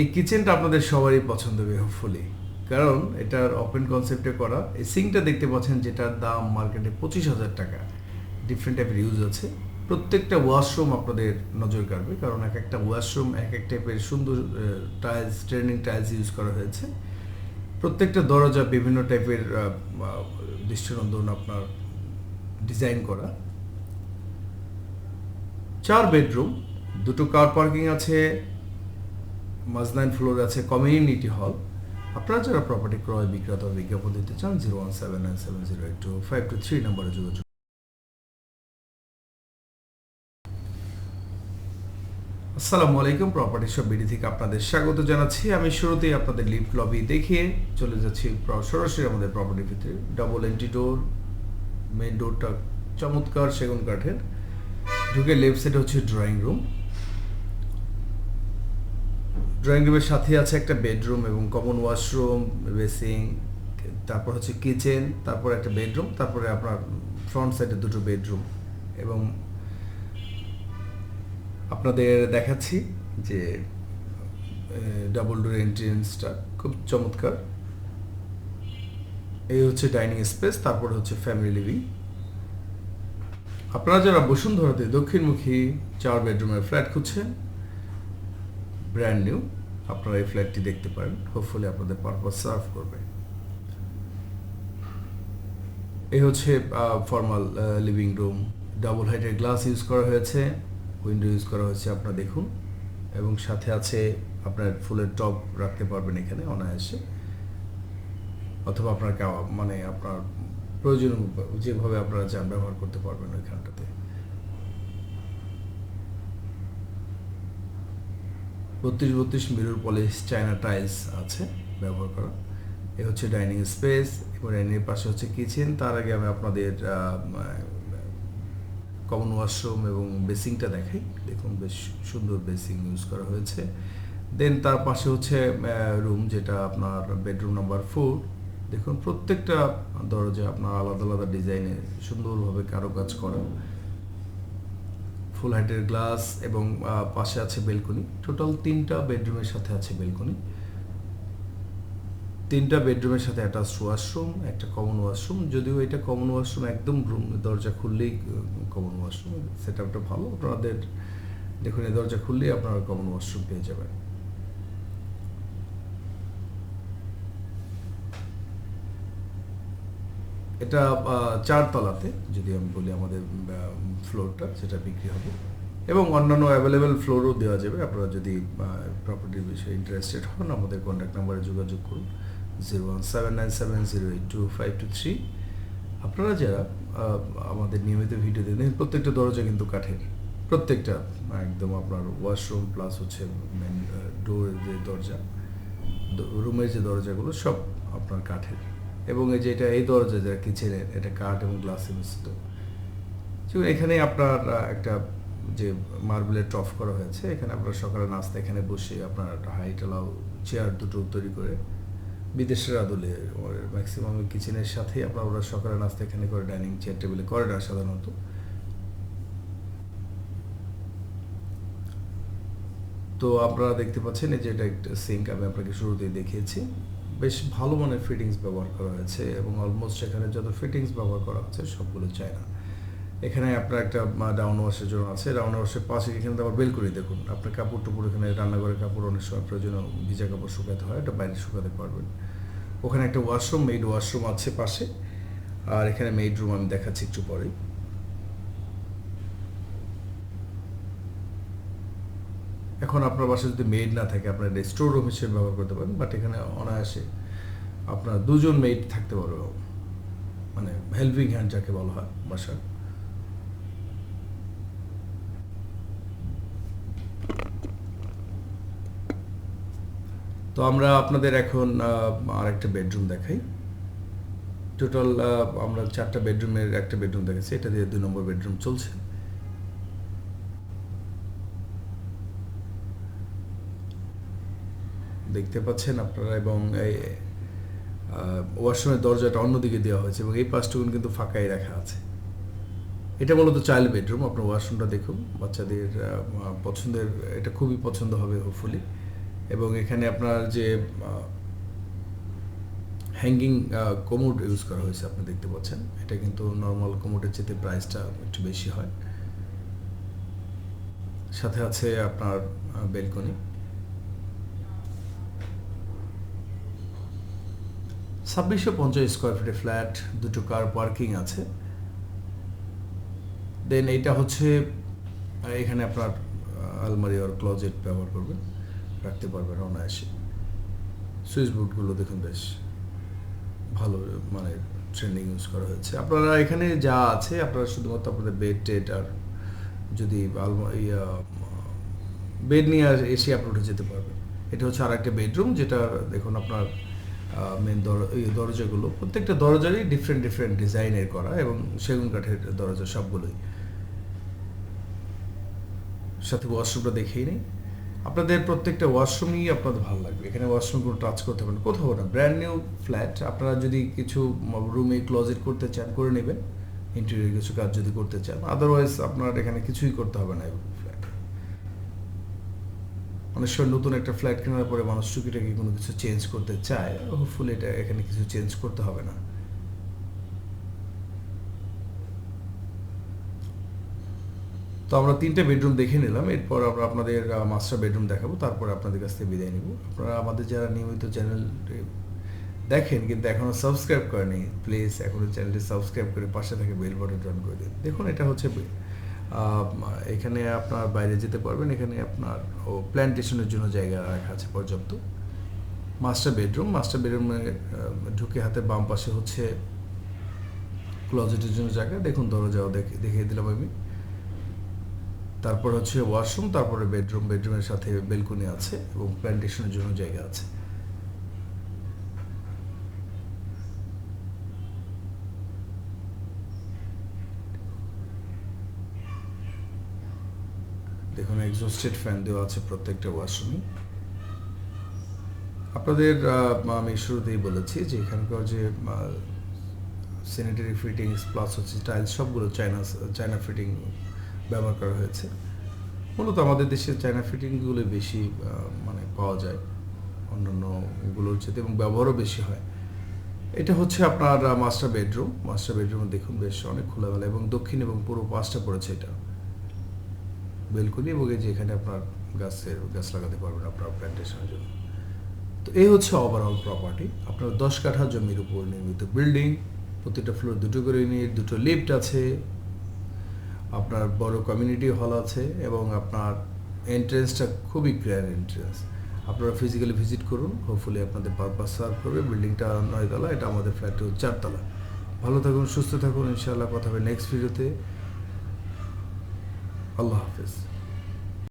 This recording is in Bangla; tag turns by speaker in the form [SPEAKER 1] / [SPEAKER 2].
[SPEAKER 1] এই কিচেনটা আপনাদের সবারই পছন্দ হবে হোপফুলি কারণ এটার ওপেন কনসেপ্টে করা, এই সিঙ্কটা দেখতে পাচ্ছেন যেটার দাম মার্কেটে পঁচিশ হাজার টাকা। ডিফারেন্ট টাইপের ইউজ আছে। প্রত্যেকটা ওয়াশরুম আপনাদের নজর কাড়বে, কারণ এক একটা ওয়াশরুম এক এক টাইপের সুন্দর টাইলস ট্রেনিং টাইলস ইউজ করা হয়েছে। প্রত্যেকটা দরজা বিভিন্ন টাইপের দৃষ্টিনন্দন আপনার ডিজাইন করা। চার বেডরুম দুটো কার পার্কিং আছে মাজনাইন ফ্লোর আছে কমিউনিটি হল আপনারা যারা প্রপার্টি ক্রয় বিক্রয় বিজ্ঞাপন দিতে চান zero one seven nine seven zero eight two five two three নম্বরে যোগাযোগ আসসালামু আলাইকুম প্রপার্টি সব বিডি থেকে আপনাদের স্বাগত জানাচ্ছি। আমি শুরুতেই আপনাদের লিফট লবি দেখিয়ে চলে যাচ্ছি সরাসরি আমাদের প্রপার্টির ভিতরে ডাবল এন্ট্রি ডোর মেইন ডোরটা চমৎকার সেগুন কাঠের। ঢুকে লেফট সাইডে হচ্ছে ড্রয়িং রুম ড্রয়িং রুমের সাথে আছে একটা বেডরুম এবং কমন ওয়াশরুম বেসিং তারপর হচ্ছে কিচেন তারপর একটা বেডরুম তারপরে আপনার ফ্রন্ট সাইডে দুটো বেডরুম এবং আপনাদের দেখাচ্ছি যে ডাবল ডোর এন্ট্রেন্সটা খুব চমৎকার। এই হচ্ছে ডাইনিং স্পেস তারপর হচ্ছে ফ্যামিলি লিভিং আপনারা যারা বসুন্ধরাতে দক্ষিণমুখী চার বেডরুমের ফ্ল্যাট খুঁজছেন ব্র্যান্ড নিউ আপনারা এই ফ্ল্যাটটি দেখতে পারেন। হোপফুলি আপনাদের পারপাস সার্ভ করবে। এই হচ্ছে ফর্মাল লিভিং রুম ডাবল হাইটের গ্লাস ইউজ করা হয়েছে। উইন্ডো ইউজ করা হয়েছে, আপনারা দেখুন। এবং সাথে আছে আপনার ফুলের টপ রাখতে পারবেন এখানে, অনায়াসে। অথবা আপনার মানে আপনার প্রয়োজন যেভাবে আপনারা চান ব্যবহার করতে পারবেন ওইখানটাতে। বত্রিশ বত্রিশ মিরর পলিশ চায়না টাইলস আছে ব্যবহার করা। এ হচ্ছে ডাইনিং স্পেস এবং ডাইনিং পাশে হচ্ছে কিচেন। তার আগে আমি আপনাদের কমন ওয়াশরুম এবং বেসিংটা দেখাই। দেখুন বেশ সুন্দর বেসিং ইউজ করা হয়েছে। দেন তার পাশে হচ্ছে রুম যেটা আপনার বেডরুম নাম্বার ফোর। দেখুন প্রত্যেকটা দরজা আপনার আলাদা আলাদা ডিজাইনে সুন্দরভাবে কারুকাজ করা। ফুল হাইটের গ্লাস এবং পাশে আছে বেলকনি টোটাল তিনটা বেডরুমের সাথে আছে বেলকনি তিনটা বেডরুমের সাথে অ্যাটাচ ওয়াশরুম একটা কমন ওয়াশরুম যদিও এটা কমন ওয়াশরুম একদম রুম দরজা খুললেই কমন ওয়াশরুম সেট আপটা ভালো। আপনাদের, দেখুন, এই দরজা খুললেই আপনারা কমন ওয়াশরুম পেয়ে যাবেন। এটা চারতলাতে, যদি আমি বলি আমাদের ফ্লোরটা সেটা বিক্রি হবে। এবং অন্যান্য অ্যাভেলেবেল ফ্লোরও দেওয়া যাবে। আপনারা যদি প্রপার্টির বিষয়ে ইন্টারেস্টেড হন, আমাদের কন্ট্যাক্ট নাম্বারে যোগাযোগ করুন। Zero one seven nine seven zero eight two five two three আপনারা যারা আমাদের নিয়মিত ভিডিও দেখেন প্রত্যেকটা দরজা কিন্তু কাঠের। প্রত্যেকটা, একদম আপনার ওয়াশরুম প্লাস হচ্ছে মেন ডোরের যে দরজা রুমের যে দরজাগুলো সব আপনার কাঠের। এবং এই যে এটা, এই দরজা যেটা কিচেনের এটা কাঠ এবং গ্লাসে মিশ্রিত। এখানে আপনার একটা যে মার্বেলের টফ করা হয়েছে, এখানে আপনার সকালে নাস্তা এখানে বসে আপনার একটা হাইট অ্যালাউ চেয়ার দুটো তৈরি করে বিদেশের আদলে ম্যাক্সিমাম কিচেনের সাথেই আপনার ওরা সকালে নাস্তা এখানে করে ডাইনিং চেয়ার টেবিলে করে না সাধারণত। তো আপনারা দেখতে পাচ্ছেন যে এটা একটা সিঙ্ক আমি আপনাকে শুরুতেই দেখিয়েছি। বেশ ভালো মানের ফিটিংস ব্যবহার করা হয়েছে এবং অলমোস্ট এখানে যত ফিটিংস ব্যবহার করা হচ্ছে সবগুলো চায় না এখানে আপনার একটা ডাউন ওয়াশের জন্য আছে। ডাউন ওয়াশের পাশে এখানে আবার বেলকনি দেখুন। আপনার কাপড় টুপড় এখানে, রান্নাঘরের কাপড় অনেক সময় প্রয়োজন ভিজা কাপড় শুকাতে হয়, এটা বাইরে শুকাতে পারবেন। ওখানে একটা ওয়াশরুম মেইড ওয়াশরুম আছে পাশে। আর এখানে মেইড রুম আমি দেখাচ্ছি একটু পরেই। এখন আপনার বাসায় যদি মেড না থাকে, আপনার এটা স্টোর রুম হিসেবে ব্যবহার করতে পারেন বাট এখানে অনায়াসে আপনার দুজন মেড থাকতে পারবে। মানে হেল্পিং হ্যান্ড যাকে বলা হয় বাসার। তো আমরা আপনাদের এখন আরেকটা বেডরুম দেখাই। টোটাল আমরা চারটা বেডরুমের একটা বেডরুম দেখেছি, এটা দিয়ে দুই নম্বর বেডরুম চলছে। দেখতে পাচ্ছেন আপনারা এবং এই ওয়াশরুমের দরজাটা অন্যদিকে দেওয়া হয়েছে এবং এই পাঁচটুকুন কিন্তু ফাঁকাই রাখা আছে। এটা মূলত চাইল্ড বেডরুম, আপনার ওয়াশরুমটা দেখুন, বাচ্চাদের পছন্দের, এটা খুবই পছন্দ হবে হোপফুলি এবং এখানে আপনার যে হ্যাঙ্গিং কোমোড ইউজ করা হয়েছে, আপনি দেখতে পাচ্ছেন। এটা কিন্তু নর্মাল কোমোডের চেয়ে প্রাইসটা একটু বেশি হয়। সাথে আছে আপনার বেলকনি ছাব্বিশশো পঞ্চাশ স্কোয়ার ফিটের ফ্ল্যাট দুটো কার পার্কিং আছে। দেন এইটা হচ্ছে এখানে আপনার আলমারি আর ক্লোজেট ব্যবহার করবেন, রাখতে পারবেন অনায়াসে। সুইচ বোর্ডগুলো দেখুন বেশ ভালো মানে ট্রেন্ডিং ইউজ করা হয়েছে। আপনারা এখানে যা আছে, আপনারা শুধুমাত্র আপনাদের বেড টেড আর যদি ইয়া বেড নিয়ে এসে আপনি উঠে যেতে পারবেন। এটা হচ্ছে আর একটা বেডরুম যেটা দেখুন আপনার মেন দরজাগুলো। প্রত্যেকটা দরজারই ডিফারেন্ট ডিফারেন্ট ডিজাইনের করা এবং সেগুন কাঠের দরজা সবগুলোই। সাথে ওয়াশরুমটা দেখেই নেই। আপনাদের প্রত্যেকটা ওয়াশরুমই আপনাদের ভালো লাগবে। এখানে ওয়াশরুম কোনো টাচ করতে পারেন কোথাও না ব্র্যান্ড নিউ ফ্ল্যাট আপনারা যদি কিছু রুমে ক্লোজেট করতে চান, করে নেবেন। ইন্টেরিয়র কিছু কাজ যদি করতে চান। আদারওয়াইজ আপনার এখানে কিছুই করতে হবে না। অনেক সময় নতুন একটা ফ্ল্যাট কেনার পরে মানুষ টুকিটাকি কোনো কিছু চেঞ্জ করতে চায় হোপফুলি এটা এখানে কিছু চেঞ্জ করতে হবে না। তো আমরা তিনটে বেডরুম দেখে নিলাম, এরপর আমরা আপনাদের মাস্টার বেডরুম দেখাবো, তারপরে আপনাদের কাছ থেকে বিদায় নিব। আপনারা আমাদের যারা নিয়মিত চ্যানেল দেখেন কিন্তু এখনও সাবস্ক্রাইব করেনি প্লিজ এখনও চ্যানেলটি সাবস্ক্রাইব করে পাশে থেকে বেল বাটন অন করে দিন। দেখুন, এটা হচ্ছে এখানে আপনার বাইরে যেতে পারবেন। এখানে আপনার ও প্ল্যান্টেশনের জন্য জায়গা রাখা আছে পর্যাপ্ত। মাস্টার বেডরুম মাস্টার বেডরুমে ঢুকে হাতে বাম পাশে হচ্ছে ক্লোজেটের জন্য জায়গা। দেখুন, দরজাও দেখে, দেখিয়ে দিলাম আমি। তারপর হচ্ছে ওয়াশরুম তারপরে বেডরুম বেডরুমের সাথে বেলকনি আছে এবং প্ল্যান্টেশনের জন্য জায়গা আছে। দেখুন এক্সস্টেড ফ্যান দেওয়া আছে প্রত্যেকটা ওয়াশরুমে আপনাদের আমি শুরুতেই বলেছি যে এখানকার যে স্যানিটারি ফিটিংস প্লাস হচ্ছে টাইলস সবগুলো চায়না চায়না ফিটিং ব্যবহার করা হয়েছে। মূলত আমাদের দেশে চায়না ফিটিংগুলো বেশি মানে পাওয়া যায়। অন্যান্যগুলোর চেয়ে এবং ব্যবহারও বেশি হয়। এটা হচ্ছে আপনার মাস্টার বেডরুম মাস্টার বেডরুম দেখুন বেশ অনেক খোলামেলা এবং দক্ষিণ এবং পুরো পাঁচটা পড়েছে এটা। বেলকনি এবং এই যে এখানে আপনার গাছের গাছ লাগাতে পারবেন আপনার প্ল্যান্টেশনের জন্য। তো এই হচ্ছে ওভারঅল প্রপার্টি আপনার দশ কাঠা জমির উপর নির্মিত বিল্ডিং প্রতিটা ফ্লোর দুটো করে ইউনিট দুটো লিফট আছে, আপনার বড় কমিউনিটি হল আছে এবং আপনার এন্ট্রেন্সটা খুবই ক্লিয়ার এন্ট্রেন্স আপনারা ফিজিক্যালি ভিজিট করুন হোপফুলি আপনাদের পারপাস সার্ভ করবে। বিল্ডিংটা নয়তলা, এটা আমাদের ফ্ল্যাট চারতলা। ভালো থাকুন, সুস্থ থাকুন, ইনশাআল্লাহ কথা হবে নেক্সট ভিডিওতে আল্লাহ হাফেজ